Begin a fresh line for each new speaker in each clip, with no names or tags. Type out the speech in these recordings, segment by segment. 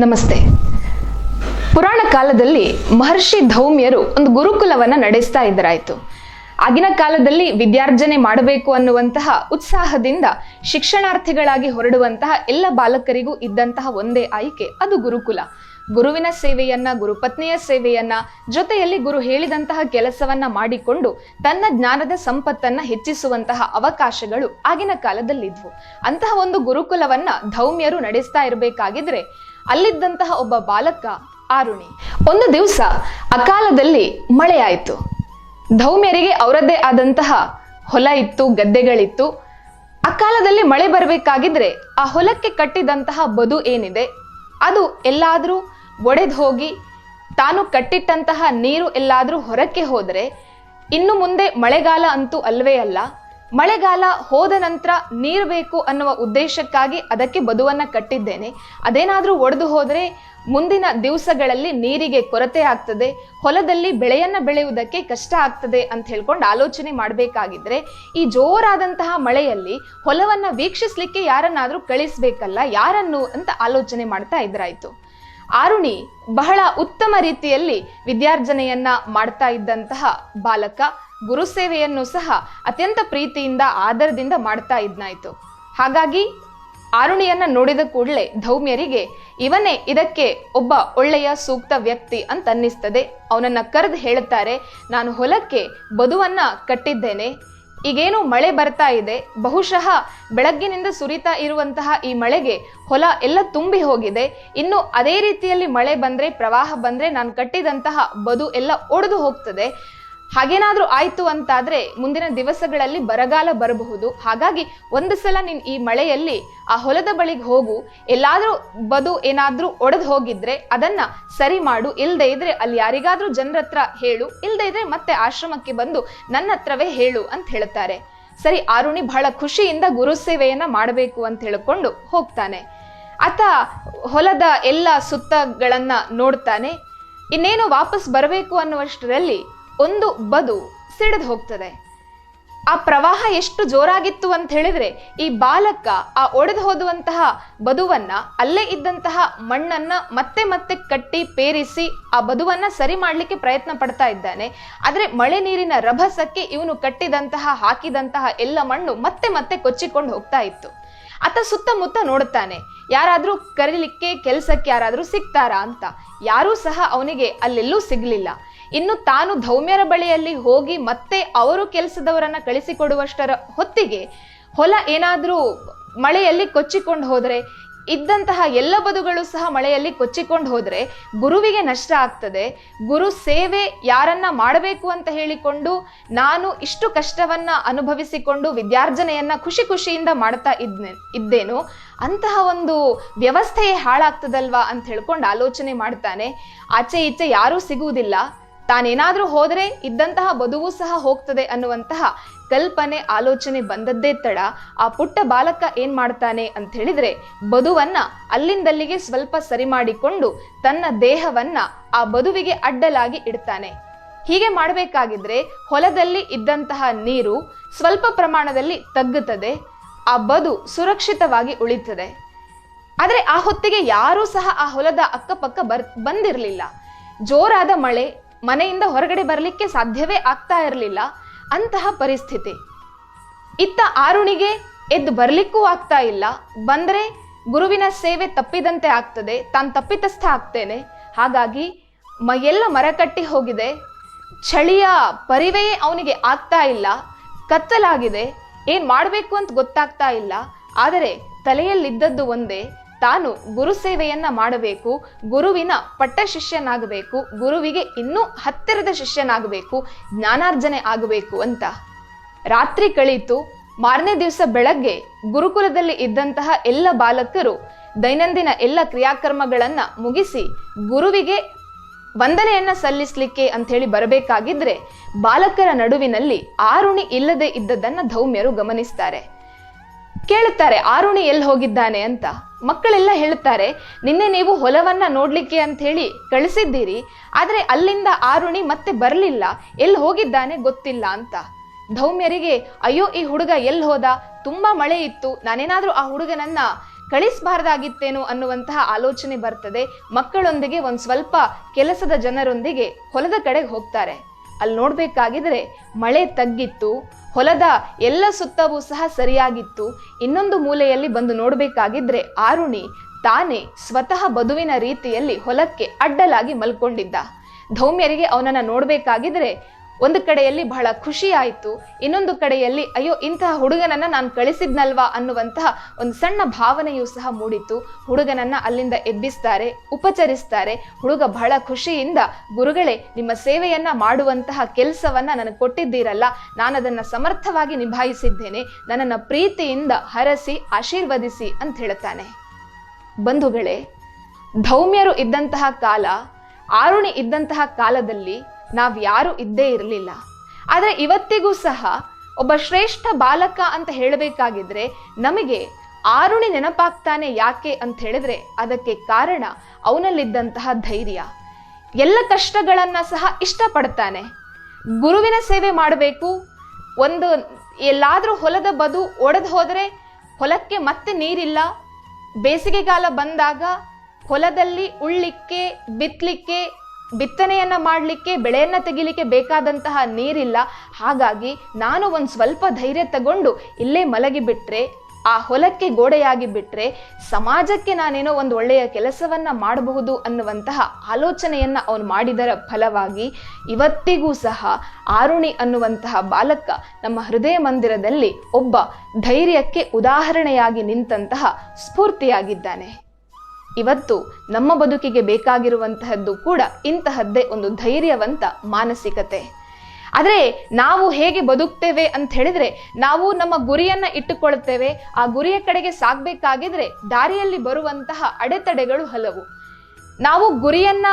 ನಮಸ್ತೆ. ಪುರಾಣ ಕಾಲದಲ್ಲಿ ಮಹರ್ಷಿ ಧೌಮ್ಯರು ಒಂದು ಗುರುಕುಲವನ್ನ ನಡೆಸ್ತಾ ಇದ್ದರಾಯ್ತು ಆಗಿನ ಕಾಲದಲ್ಲಿ ವಿದ್ಯಾರ್ಜನೆ ಮಾಡಬೇಕು ಅನ್ನುವಂತಹ ಉತ್ಸಾಹದಿಂದ ಶಿಕ್ಷಣಾರ್ಥಿಗಳಾಗಿ ಹೊರಡುವಂತಹ ಎಲ್ಲ ಬಾಲಕರಿಗೂ ಇದ್ದಂತಹ ಒಂದೇ ಆಯ್ಕೆ ಅದು ಗುರುಕುಲ. ಗುರುವಿನ ಸೇವೆಯನ್ನ, ಗುರುಪತ್ನಿಯ ಸೇವೆಯನ್ನ, ಜೊತೆಯಲ್ಲಿ ಗುರು ಹೇಳಿದಂತಹ ಕೆಲಸವನ್ನ ಮಾಡಿಕೊಂಡು ತನ್ನ ಜ್ಞಾನದ ಸಂಪತ್ತನ್ನ ಹೆಚ್ಚಿಸುವಂತಹ ಅವಕಾಶಗಳು ಆಗಿನ ಕಾಲದಲ್ಲಿದ್ವು. ಅಂತಹ ಒಂದು ಗುರುಕುಲವನ್ನ ಧೌಮ್ಯರು ನಡೆಸ್ತಾ ಇರಬೇಕಾಗಿದ್ರೆ ಅಲ್ಲಿದ್ದಂತಹ ಒಬ್ಬ ಬಾಲಕ ಆರುಣಿ. ಒಂದು ದಿವಸ ಅಕಾಲದಲ್ಲಿ ಮಳೆಯಾಯಿತು. ಧೌಮ್ಯರಿಗೆ ಅವರದ್ದೇ ಆದಂತಹ ಹೊಲ ಇತ್ತು, ಗದ್ದೆಗಳಿತ್ತು. ಅಕಾಲದಲ್ಲಿ ಮಳೆ ಬರಬೇಕಾಗಿದ್ರೆ ಆ ಹೊಲಕ್ಕೆ ಕಟ್ಟಿದಂತಹ ಬದು ಏನಿದೆ? ಅದು ಎಲ್ಲಾದರೂ ಒಡೆದು ಹೋಗಿ ತಾನು ಕಟ್ಟಿಟ್ಟಂತಹ ನೀರು ಎಲ್ಲಾದರೂ ಹೊರಕ್ಕೆ ಹೋದರೆ ಇನ್ನು ಮುಂದೆ ಮಳೆಗಾಲ ಅಂತೂ ಅಲ್ವೇ ಅಲ್ಲ. ಮಳೆಗಾಲ ಹೋದ ನಂತರ ನೀರು ಬೇಕು ಅನ್ನುವ ಉದ್ದೇಶಕ್ಕಾಗಿ ಅದಕ್ಕೆ ಬದುವನ್ನು ಕಟ್ಟಿದ್ದೇನೆ. ಅದೇನಾದರೂ ಒಡೆದು ಹೋದರೆ ಮುಂದಿನ ದಿವಸಗಳಲ್ಲಿ ನೀರಿಗೆ ಕೊರತೆ ಆಗ್ತದೆ. ಹೊಲದಲ್ಲಿ ಬೆಳೆಯನ್ನು ಬೆಳೆಯುವುದಕ್ಕೆ ಕಷ್ಟ ಆಗ್ತದೆ ಅಂತ ಹೇಳ್ಕೊಂಡು ಆಲೋಚನೆ ಮಾಡಬೇಕಾಗಿದ್ರೆ ಈ ಜೋರಾದಂತಹ ಮಳೆಯಲ್ಲಿ ಹೊಲವನ್ನು ವೀಕ್ಷಿಸಲಿಕ್ಕೆ ಯಾರನ್ನಾದರೂ ಕಳಿಸ್ಬೇಕಲ್ಲ, ಯಾರನ್ನು ಅಂತ ಆಲೋಚನೆ ಮಾಡ್ತಾ ಇದ್ರಾಯ್ತು. ಆರುಣಿ ಬಹಳ ಉತ್ತಮ ರೀತಿಯಲ್ಲಿ ವಿದ್ಯಾರ್ಜನೆಯನ್ನ ಮಾಡ್ತಾ ಇದ್ದಂತಹ ಬಾಲಕ ಗುರು ಸೇವೆಯನ್ನು ಸಹ ಅತ್ಯಂತ ಪ್ರೀತಿಯಿಂದ, ಆದರದಿಂದ ಮಾಡ್ತಾ ಇದ್ನಾಯ್ತು. ಹಾಗಾಗಿ ಆರುಣಿಯನ್ನ ನೋಡಿದ ಕೂಡಲೇ ಧೌಮ್ಯರಿಗೆ, ಇವನೇ ಇದಕ್ಕೆ ಒಬ್ಬ ಒಳ್ಳೆಯ ಸೂಕ್ತ ವ್ಯಕ್ತಿ ಅಂತ ಅನ್ನಿಸ್ತದೆ. ಅವನನ್ನ ಕರೆದು ಹೇಳುತ್ತಾರೆ, ನಾನು ಹೊಲಕ್ಕೆ ಬದುವನ್ನ ಕಟ್ಟಿದ್ದೇನೆ. ಈಗೇನು ಮಳೆ ಬರ್ತಾ ಇದೆ. ಬಹುಶಃ ಬೆಳಗ್ಗಿನಿಂದ ಸುರಿತಾ ಇರುವಂತಹ ಈ ಮಳೆಗೆ ಹೊಲ ಎಲ್ಲ ತುಂಬಿ ಹೋಗಿದೆ. ಇನ್ನು ಅದೇ ರೀತಿಯಲ್ಲಿ ಮಳೆ ಬಂದರೆ, ಪ್ರವಾಹ ಬಂದರೆ ನಾನು ಕಟ್ಟಿದಂತಹ ಬದು ಎಲ್ಲ ಒಡೆದು ಹೋಗ್ತದೆ. ಹಾಗೇನಾದ್ರೂ ಆಯ್ತು ಅಂತಾದ್ರೆ ಮುಂದಿನ ದಿವಸಗಳಲ್ಲಿ ಬರಗಾಲ ಬರಬಹುದು. ಹಾಗಾಗಿ ಒಂದು ಸಲ ನೀನು ಈ ಮಳೆಯಲ್ಲಿ ಆ ಹೊಲದ ಬಳಿಗೆ ಹೋಗು. ಎಲ್ಲಾದ್ರೂ ಬದು ಏನಾದ್ರೂ ಒಡೆದು ಹೋಗಿದ್ರೆ ಅದನ್ನ ಸರಿ ಮಾಡು. ಇಲ್ದೆ ಇದ್ರೆ ಅಲ್ಲಿ ಯಾರಿಗಾದ್ರೂ ಜನರ ಹತ್ರ ಹೇಳು. ಇಲ್ದೇ ಇದ್ರೆ ಮತ್ತೆ ಆಶ್ರಮಕ್ಕೆ ಬಂದು ನನ್ನ ಹತ್ರವೇ ಹೇಳು ಅಂತ ಹೇಳ್ತಾರೆ ಸರಿ, ಆರುಣಿ ಬಹಳ ಖುಷಿಯಿಂದ ಗುರು ಸೇವೆಯನ್ನ ಮಾಡಬೇಕು ಅಂತ ಹೇಳಿಕೊಂಡು ಹೋಗ್ತಾನೆ. ಆತ ಹೊಲದ ಎಲ್ಲ ಸುತ್ತಗಳನ್ನ ನೋಡ್ತಾನೆ. ಇನ್ನೇನು ವಾಪಸ್ ಬರಬೇಕು ಅನ್ನುವಷ್ಟರಲ್ಲಿ ಒಂದು ಬದು ಸಿಡಿದು ಹೋಗ್ತದೆ. ಆ ಪ್ರವಾಹ ಎಷ್ಟು ಜೋರಾಗಿತ್ತು ಅಂತ ಹೇಳಿದ್ರೆ ಈ ಬಾಲಕ ಆ ಒಡೆದು ಹೋದುವಂತಹ ಬದುವನ್ನ ಅಲ್ಲೇ ಇದ್ದಂತಹ ಮಣ್ಣನ್ನ ಮತ್ತೆ ಮತ್ತೆ ಕಟ್ಟಿ ಪೇರಿಸಿ ಆ ಬದುವನ್ನ ಸರಿ ಮಾಡಲಿಕ್ಕೆ ಪ್ರಯತ್ನ ಪಡ್ತಾ ಇದ್ದಾನೆ. ಆದ್ರೆ ಮಳೆ ನೀರಿನ ರಭಸಕ್ಕೆ ಇವನು ಕಟ್ಟಿದಂತಹ, ಹಾಕಿದಂತಹ ಎಲ್ಲ ಮಣ್ಣು ಮತ್ತೆ ಮತ್ತೆ ಕೊಚ್ಚಿಕೊಂಡು ಹೋಗ್ತಾ ಇತ್ತು. ಆತ ಸುತ್ತಮುತ್ತ ನೋಡುತ್ತಾನೆ. ಯಾರಾದರೂ ಕರೀಲಿಕ್ಕೆ, ಕೆಲಸಕ್ಕೆ ಯಾರಾದರೂ ಸಿಗ್ತಾರಾ ಅಂತ. ಯಾರೂ ಸಹ ಅವನಿಗೆ ಅಲ್ಲೆಲ್ಲೂ ಸಿಗ್ಲಿಲ್ಲ. ಇನ್ನು ತಾನು ಧೌಮ್ಯರ ಬಳಿಯಲ್ಲಿ ಹೋಗಿ ಮತ್ತೆ ಅವರು ಕೆಲಸದವರನ್ನ ಕಳಿಸಿಕೊಡುವಷ್ಟರ ಹೊತ್ತಿಗೆ ಹೊಲ ಏನಾದರೂ ಮಳೆಯಲ್ಲಿ ಕೊಚ್ಚಿಕೊಂಡು ಹೋದರೆ, ಇದ್ದಂತಹ ಎಲ್ಲ ಬದುಗಳು ಸಹ ಮಳೆಯಲ್ಲಿ ಕೊಚ್ಚಿಕೊಂಡು ಹೋದರೆ ಗುರುವಿಗೆ ನಷ್ಟ ಆಗ್ತದೆ. ಗುರು ಸೇವೆ ಯಾರನ್ನ ಮಾಡಬೇಕು ಅಂತ ಹೇಳಿಕೊಂಡು ನಾನು ಇಷ್ಟು ಕಷ್ಟವನ್ನ ಅನುಭವಿಸಿಕೊಂಡು ವಿದ್ಯಾರ್ಜನೆಯನ್ನ ಖುಷಿ ಖುಷಿಯಿಂದ ಮಾಡ್ತಾ ಇದ್ನೆ, ಇದ್ದೇನು? ಅಂತಹ ಒಂದು ವ್ಯವಸ್ಥೆಯೇ ಹಾಳಾಗ್ತದಲ್ವಾ ಅಂತ ಹೇಳ್ಕೊಂಡು ಆಲೋಚನೆ ಮಾಡ್ತಾನೆ. ಆಚೆ ಈಚೆ ಯಾರೂ ಸಿಗುವುದಿಲ್ಲ. ತಾನೇನಾದ್ರೂ ಹೋದರೆ ಇದ್ದಂತಹ ಬದುವು ಸಹ ಹೋಗ್ತದೆ ಅನ್ನುವಂತಹ ಕಲ್ಪನೆ, ಆಲೋಚನೆ ಬಂದದ್ದೇ ತಡ. ಆ ಪುಟ್ಟ ಬಾಲಕ ಏನ್ ಮಾಡ್ತಾನೆ ಅಂತ ಹೇಳಿದ್ರೆ ಬದುವನ್ನ ಅಲ್ಲಿಂದಲ್ಲಿಗೆ ಸ್ವಲ್ಪ ಸರಿ ಮಾಡಿಕೊಂಡು ತನ್ನ ದೇಹವನ್ನ ಆ ಬದುವಿಗೆ ಅಡ್ಡಲಾಗಿ ಇಡ್ತಾನೆ. ಹೀಗೆ ಮಾಡಬೇಕಾಗಿದ್ರೆ ಹೊಲದಲ್ಲಿ ಇದ್ದಂತಹ ನೀರು ಸ್ವಲ್ಪ ಪ್ರಮಾಣದಲ್ಲಿ ತಗ್ಗುತ್ತದೆ, ಆ ಬದು ಸುರಕ್ಷಿತವಾಗಿ ಉಳಿತದೆ. ಆದರೆ ಆ ಹೊತ್ತಿಗೆ ಯಾರೂ ಸಹ ಆ ಹೊಲದ ಅಕ್ಕಪಕ್ಕ ಬರ್, ಬಂದಿರಲಿಲ್ಲ. ಜೋರಾದ ಮಳೆ ಮನೆಯಿಂದ ಹೊರಗಡೆ ಬರಲಿಕ್ಕೆ ಸಾಧ್ಯವೇ ಆಗ್ತಾ ಇರಲಿಲ್ಲ. ಅಂತಹ ಪರಿಸ್ಥಿತಿ. ಇತ್ತ ಆರುಣಿಗೆ ಎದ್ದು ಬರಲಿಕ್ಕೂ ಆಗ್ತಾ ಇಲ್ಲ. ಬಂದರೆ ಗುರುವಿನ ಸೇವೆ ತಪ್ಪಿದಂತೆ ಆಗ್ತದೆ. ತಾನು ತಪ್ಪಿತಸ್ಥ ಆಗ್ತೇನೆ. ಹಾಗಾಗಿ ಮೈಯೆಲ್ಲ ಮರಕಟ್ಟಿ ಹೋಗಿದೆ. ಚಳಿಯ ಪರಿವೆಯೇ ಅವನಿಗೆ ಆಗ್ತಾ ಇಲ್ಲ. ಕತ್ತಲಾಗಿದೆ. ಏನು ಮಾಡಬೇಕು ಅಂತ ಗೊತ್ತಾಗ್ತಾ ಇಲ್ಲ. ಆದರೆ ತಲೆಯಲ್ಲಿದ್ದದ್ದು ಒಂದೇ. ತಾನು ಗುರು ಸೇವೆಯನ್ನ ಮಾಡಬೇಕು, ಗುರುವಿನ ಪಟ್ಟ ಶಿಷ್ಯನಾಗಬೇಕು, ಗುರುವಿಗೆ ಇನ್ನೂ ಹತ್ತಿರದ ಶಿಷ್ಯನಾಗಬೇಕು, ಜ್ಞಾನಾರ್ಜನೆ ಆಗಬೇಕು ಅಂತ. ರಾತ್ರಿ ಕಳೀತು, ಮಾರನೇ ದಿವಸ ಬೆಳಗ್ಗೆ ಗುರುಕುಲದಲ್ಲಿ ಇದ್ದಂತಹ ಎಲ್ಲ ಬಾಲಕರು ದೈನಂದಿನ ಎಲ್ಲ ಕ್ರಿಯಾಕರ್ಮಗಳನ್ನ ಮುಗಿಸಿ ಗುರುವಿಗೆ ವಂದನೆಯನ್ನ ಸಲ್ಲಿಸಲಿಕ್ಕೆ ಅಂತ ಹೇಳಿ ಬರಬೇಕಾಗಿದ್ರೆ ಬಾಲಕರ ನಡುವಿನಲ್ಲಿ ಆರುಣಿ ಇಲ್ಲದೆ ಇದ್ದದನ್ನ ಧೌಮ್ಯರು ಗಮನಿಸ್ತಾರೆ. ಕೇಳುತ್ತಾರೆ, ಆರುಣಿ ಎಲ್ಲಿ ಹೋಗಿದ್ದಾನೆ? ಅಂತ. ಮಕ್ಕಳೆಲ್ಲ ಹೇಳುತ್ತಾರೆ, ನಿನ್ನೆ ನೀವು ಹೊಲವನ್ನ ನೋಡ್ಲಿಕ್ಕೆ ಅಂತ ಹೇಳಿ ಕಳಿಸಿದ್ದೀರಿ, ಆದ್ರೆ ಅಲ್ಲಿಂದ ಆರುಣಿ ಮತ್ತೆ ಬರಲಿಲ್ಲ. ಎಲ್ಲಿ ಹೋಗಿದ್ದಾನೆ ಗೊತ್ತಿಲ್ಲ ಅಂತ. ಧೌಮ್ಯರಿಗೆ, ಅಯ್ಯೋ, ಈ ಹುಡುಗ ಎಲ್ಲಿ ಹೋದ? ತುಂಬಾ ಮಳೆ ಇತ್ತು. ನಾನೇನಾದ್ರೂ ಆ ಹುಡುಗನನ್ನ ಕಳಿಸಬಾರ್ದಾಗಿತ್ತೇನೋ ಅನ್ನುವಂತಹ ಆಲೋಚನೆ ಬರ್ತದೆ. ಮಕ್ಕಳೊಂದಿಗೆ ಒಂದು ಸ್ವಲ್ಪ ಕೆಲಸದ ಜನರೊಂದಿಗೆ ಹೊಲದ ಕಡೆಗೆ ಹೋಗ್ತಾರೆ. ಅಲ್ಲಿ ನೋಡ್ಬೇಕಾಗಿದ್ರೆ ಮಳೆ ತಗ್ಗಿತ್ತು. ಹೊಲದ ಎಲ್ಲ ಸುತ್ತವೂ ಸಹ ಸರಿಯಾಗಿತ್ತು. ಇನ್ನೊಂದು ಮೂಲೆಯಲ್ಲಿ ಬಂದು ನೋಡಬೇಕಾಗಿದ್ರೆ ಆರುಣಿ ತಾನೇ ಸ್ವತಃ ಬದುವಿನ ರೀತಿಯಲ್ಲಿ ಹೊಲಕ್ಕೆ ಅಡ್ಡಲಾಗಿ ಮಲ್ಕೊಂಡಿದ್ದ. ಧೌಮ್ಯರಿಗೆ ಅವನನ್ನು ನೋಡ್ಬೇಕಾಗಿದ್ರೆ ಒಂದು ಕಡೆಯಲ್ಲಿ ಬಹಳ ಖುಷಿ ಆಯಿತು, ಇನ್ನೊಂದು ಕಡೆಯಲ್ಲಿ, ಅಯ್ಯೋ, ಇಂತಹ ಹುಡುಗನನ್ನು ನಾನು ಕಳಿಸಿದ್ನಲ್ವಾ? ಅನ್ನುವಂತಹ ಒಂದು ಸಣ್ಣ ಭಾವನೆಯೂ ಸಹ ಮೂಡಿತು ಹುಡುಗನನ್ನು ಅಲ್ಲಿಂದ ಎಬ್ಬಿಸ್ತಾರೆ, ಉಪಚರಿಸ್ತಾರೆ. ಹುಡುಗ ಬಹಳ ಖುಷಿಯಿಂದ, ಗುರುಗಳೇ, ನಿಮ್ಮ ಸೇವೆಯನ್ನು ಮಾಡುವಂತಹ ಕೆಲಸವನ್ನು ನನಗೆ ಕೊಟ್ಟಿದ್ದೀರಲ್ಲ ನಾನು ಅದನ್ನು ಸಮರ್ಥವಾಗಿ ನಿಭಾಯಿಸಿದ್ದೇನೆ. ನನ್ನನ್ನು ಪ್ರೀತಿಯಿಂದ ಹರಸಿ, ಆಶೀರ್ವದಿಸಿ ಅಂತ ಹೇಳ್ತಾನೆ ಬಂಧುಗಳೇ, ಧೌಮ್ಯರು ಇದ್ದಂತಹ ಕಾಲ, ಆರುಣಿ ಇದ್ದಂತಹ ಕಾಲದಲ್ಲಿ ನಾವು ಯಾರು ಇದ್ದೇ ಇರಲಿಲ್ಲ. ಆದರೆ ಇವತ್ತಿಗೂ ಸಹ ಒಬ್ಬ ಶ್ರೇಷ್ಠ ಬಾಲಕ ಅಂತ ಹೇಳಬೇಕಾಗಿದ್ರೆ ನಮಗೆ ಆರುಣಿ ನೆನಪಾಗ್ತಾನೆ ಯಾಕೆ ಅಂತ ಹೇಳಿದ್ರೆ ಅದಕ್ಕೆ ಕಾರಣ ಅವನಲ್ಲಿದ್ದಂತಹ ಧೈರ್ಯ. ಎಲ್ಲ ಕಷ್ಟಗಳನ್ನ ಸಹ ಇಷ್ಟಪಡ್ತಾನೆ. ಗುರುವಿನ ಸೇವೆ ಮಾಡಬೇಕು. ಒಂದು ಎಲ್ಲಾದರೂ ಹೊಲದ ಬದು ಒಡೆದು ಹೋದರೆ ಹೊಲಕ್ಕೆ ಮತ್ತೆ ನೀರಿಲ್ಲ. ಬೇಸಿಗೆಗಾಲ ಬಂದಾಗ ಹೊಲದಲ್ಲಿ ಉಳ್ಳಿಕ್ಕೆ ಬಿತ್ತಲಿಕ್ಕೆ ಬಿತ್ತನೆಯನ್ನ ಮಾಡಲಿಕ್ಕೆ, ಬೆಳೆಯನ್ನು ತೆಗಿಲಿಕ್ಕೆ ಬೇಕಾದಂತಹ ನೀರಿಲ್ಲ. ಹಾಗಾಗಿ ನಾನು ಒಂದು ಸ್ವಲ್ಪ ಧೈರ್ಯ ತಗೊಂಡು ಇಲ್ಲೇ ಮಲಗಿ ಬಿಟ್ರೆ ಆ ಹೊಲಕ್ಕೆ ಗೋಡೆಯಾಗಿ ಬಿಟ್ಟರೆ ಸಮಾಜಕ್ಕೆ ನಾನೇನೋ ಒಂದು ಒಳ್ಳೆಯ ಕೆಲಸವನ್ನ ಮಾಡಬಹುದು ಅನ್ನುವಂತಹ ಆಲೋಚನೆಯನ್ನ ಅವನು ಮಾಡಿದರ ಫಲವಾಗಿ ಇವತ್ತಿಗೂ ಸಹ ಆರುಣಿ ಅನ್ನುವಂತಹ ಬಾಲಕ ನಮ್ಮ ಹೃದಯ ಮಂದಿರದಲ್ಲಿ ಒಬ್ಬ ಧೈರ್ಯಕ್ಕೆ ಉದಾಹರಣೆಯಾಗಿ ನಿಂತಹ ಸ್ಫೂರ್ತಿಯಾಗಿದ್ದಾನೆ. ಇವತ್ತು ನಮ್ಮ ಬದುಕಿಗೆ ಬೇಕಾಗಿರುವಂತಹದ್ದು ಕೂಡ ಇಂತಹದ್ದೇ ಒಂದು ಧೈರ್ಯವಂತ ಮಾನಸಿಕತೆ. ಆದರೆ ನಾವು ಹೇಗೆ ಬದುಕ್ತೇವೆ ಅಂತ ಹೇಳಿದ್ರೆ ನಾವು ನಮ್ಮ ಗುರಿಯನ್ನ ಇಟ್ಟುಕೊಳ್ತೇವೆ, ಆ ಗುರಿಯ ಕಡೆಗೆ ಸಾಗಬೇಕಾಗಿದ್ರೆ ದಾರಿಯಲ್ಲಿ ಬರುವಂತಹ ಅಡೆತಡೆಗಳು ಹಲವು. ನಾವು ಗುರಿಯನ್ನ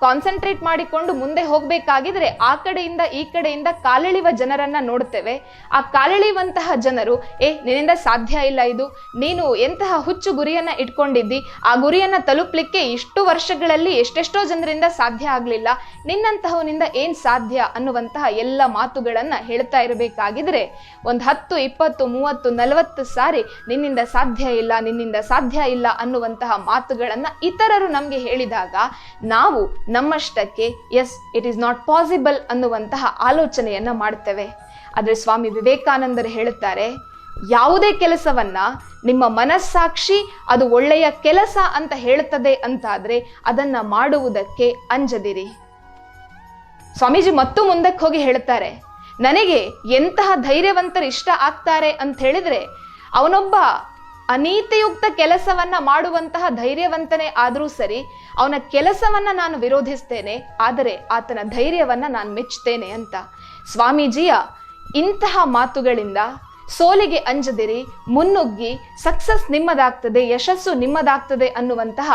ಕಾನ್ಸಂಟ್ರೇಟ್ ಮಾಡಿಕೊಂಡು ಮುಂದೆ ಹೋಗಬೇಕಾಗಿದ್ರೆ ಆ ಕಡೆಯಿಂದ ಈ ಕಡೆಯಿಂದ ಕಾಲೆಳೆಯುವ ಜನರನ್ನ ನೋಡ್ತೇವೆ ಆ ಕಾಲೆಳೆಯುವಂತಹ ಜನರು, ಏ, ನಿನ್ನಿಂದ ಸಾಧ್ಯ ಇಲ್ಲ ಇದು. ನೀನು ಎಂತಹ ಹುಚ್ಚು ಗುರಿಯನ್ನ ಇಟ್ಕೊಂಡಿದ್ದಿ? ಆ ಗುರಿಯನ್ನ ತಲುಪಲಿಕ್ಕೆ ಇಷ್ಟು ವರ್ಷಗಳಲ್ಲಿ ಎಷ್ಟೆಷ್ಟೋ ಜನರಿಂದ ಸಾಧ್ಯ ಆಗ್ಲಿಲ್ಲ. ನಿನ್ನಂತಹವನಿಂದ ಏನ್ ಸಾಧ್ಯ? ಅನ್ನುವಂತಹ ಎಲ್ಲ ಮಾತುಗಳನ್ನ ಹೇಳ್ತಾ ಇರಬೇಕಾಗಿದ್ರೆ, ಒಂದು ಹತ್ತು, ಇಪ್ಪತ್ತು, ಮೂವತ್ತು, ನಲವತ್ತು ಸಾರಿ, ನಿನ್ನಿಂದ ಸಾಧ್ಯ ಇಲ್ಲ, ನಿನ್ನಿಂದ ಸಾಧ್ಯ ಇಲ್ಲ ಅನ್ನುವಂತಹ ಮಾತುಗಳನ್ನ ಇತರರು ನಮ್ಗೆ ಹೇಳಿದಾಗ, ನಾವು ನಮ್ಮಷ್ಟಕ್ಕೆ yes it is not possible ಅನ್ನುವಂತಹ ಆಲೋಚನೆಯನ್ನು ಮಾಡ್ತೇವೆ. ಆದರೆ ಸ್ವಾಮಿ ವಿವೇಕಾನಂದರು ಹೇಳುತ್ತಾರೆ, ಯಾವುದೇ ಕೆಲಸವನ್ನ ನಿಮ್ಮ ಮನಸ್ಸಾಕ್ಷಿ ಅದು ಒಳ್ಳೆಯ ಕೆಲಸ ಅಂತ ಹೇಳ್ತದೆ ಅಂತಾದರೆ ಅದನ್ನ ಮಾಡುವುದಕ್ಕೆ ಅಂಜದಿರಿ. ಸ್ವಾಮೀಜಿ ಮತ್ತೂ ಮುಂದಕ್ಕೆ ಹೋಗಿ ಹೇಳ್ತಾರೆ ನನಗೆ ಎಂತಹ ಧೈರ್ಯವಂತರು ಇಷ್ಟ ಆಗ್ತಾರೆ ಅಂತ ಹೇಳಿದ್ರೆ ಅವನೊಬ್ಬ ಅನೀತಿಯುಕ್ತ ಕೆಲಸವನ್ನ ಮಾಡುವಂತಹ ಧೈರ್ಯವಂತನೇ ಆದರೂ ಸರಿ, ಅವನ ಕೆಲಸವನ್ನ ನಾನು ವಿರೋಧಿಸ್ತೇನೆ, ಆದರೆ ಆತನ ಧೈರ್ಯವನ್ನ ನಾನು ಮೆಚ್ಚುತ್ತೇನೆ ಅಂತ. ಸ್ವಾಮೀಜಿಯ ಇಂತಹ ಮಾತುಗಳಿಂದ ಸೋಲಿಗೆ ಅಂಜದಿರಿ, ಮುನ್ನುಗ್ಗಿ, ಸಕ್ಸಸ್ ನಿಮ್ಮದಾಗ್ತದೆ, ಯಶಸ್ಸು ನಿಮ್ಮದಾಗ್ತದೆ ಅನ್ನುವಂತಹ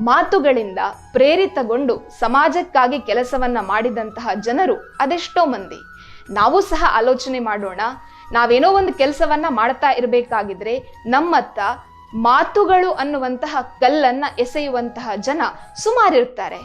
ಮಾತುಗಳಿಂದ ಪ್ರೇರಿತಗೊಂಡು ಸಮಾಜಕ್ಕಾಗಿ ಕೆಲಸವನ್ನ ಮಾಡಿದಂತಹ ಜನರು ಅದೆಷ್ಟೋ ಮಂದಿ. ನಾವು ಸಹ ಆಲೋಚನೆ ಮಾಡೋಣ. ನಾವೇನೋ ಒಂದು ಕೆಲಸವನ್ನ ಮಾಡ್ತಾ ಇರಬೇಕಾಗಿದ್ರೆ ನಮ್ಮತ್ತ ಮಾತುಗಳು ಅನ್ನುವಂತಹ ಕಲ್ಲನ್ನ ಎಸೆಯುವಂತಹ ಜನ ಸುಮಾರಿರ್ತಾರೆ.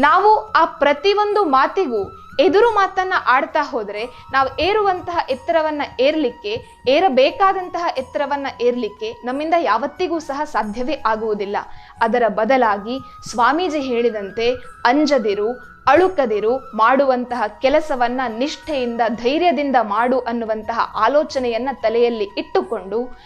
ನಾವು ಆ ಪ್ರತಿಯೊಂದು ಮಾತಿಗೂ ಎದುರು ಮಾತನ್ನ ಆಡ್ತಾ ಹೋದ್ರೆ ನಾವು ಏರುವಂತಹ ಎತ್ತರವನ್ನ ಏರ್ಲಿಕ್ಕೆ, ಏರಬೇಕಾದಂತಹ ಎತ್ತರವನ್ನ ಏರ್ಲಿಕ್ಕೆ ನಮ್ಮಿಂದ ಯಾವತ್ತಿಗೂ ಸಹ ಸಾಧ್ಯವೇ ಆಗುವುದಿಲ್ಲ. ಅದರ ಬದಲಾಗಿ ಸ್ವಾಮೀಜಿ ಹೇಳಿದಂತೆ ಅಂಜದಿರು ಅಳುಕದಿರು ಮಾಡುವಂತಹ ಕೆಲಸವನ್ನ ನಿಷ್ಠೆಯಿಂದ, ಧೈರ್ಯದಿಂದ ಮಾಡು ಅನ್ನುವಂತಹ ಆಲೋಚನೆಯನ್ನ ತಲೆಯಲ್ಲಿ ಇಟ್ಟುಕೊಂಡು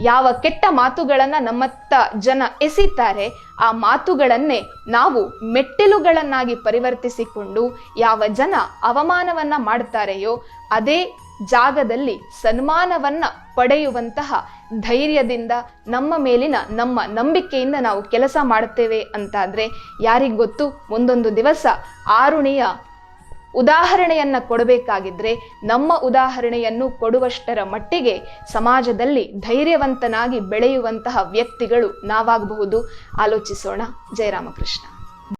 ಯಾವ ಕೆಟ್ಟ ಮಾತುಗಳನ್ನ ನಮ್ಮತ್ತ ಜನ ಎಸಿತಾರೆ, ಆ ಮಾತುಗಳನ್ನೇ ನಾವು ಮೆಟ್ಟಿಲುಗಳನ್ನಾಗಿ ಪರಿವರ್ತಿಸಿಕೊಂಡು ಯಾವ ಜನ ಅವಮಾನವನ್ನ ಮಾಡ್ತಾರೆಯೋ, ಅದೇ ಜಾಗದಲ್ಲಿ ಸನ್ಮಾನವನ್ನ ಪಡೆಯುವಂತಹ ಧೈರ್ಯದಿಂದ ನಮ್ಮ ಮೇಲಿನ ನಮ್ಮ ನಂಬಿಕೆಯಿಂದ ನಾವು ಕೆಲಸ ಮಾಡುತ್ತೇವೆ ಅಂತಾದರೆ ಯಾರಿಗೆ ಗೊತ್ತು? ಒಂದೊಂದು ದಿವಸ ಆರುಣಿಯ ಉದಾಹರಣೆಯನ್ನು ಕೊಡಬೇಕಾಗಿದ್ರೆ ನಮ್ಮ ಉದಾಹರಣೆಯನ್ನು ಕೊಡುವಷ್ಟರ ಮಟ್ಟಿಗೆ ಸಮಾಜದಲ್ಲಿ ಧೈರ್ಯವಂತನಾಗಿ ಬೆಳೆಯುವಂತಹ ವ್ಯಕ್ತಿಗಳು ನಾವಾಗಬಹುದು. ಆಲೋಚಿಸೋಣ. ಜಯರಾಮಕೃಷ್ಣ.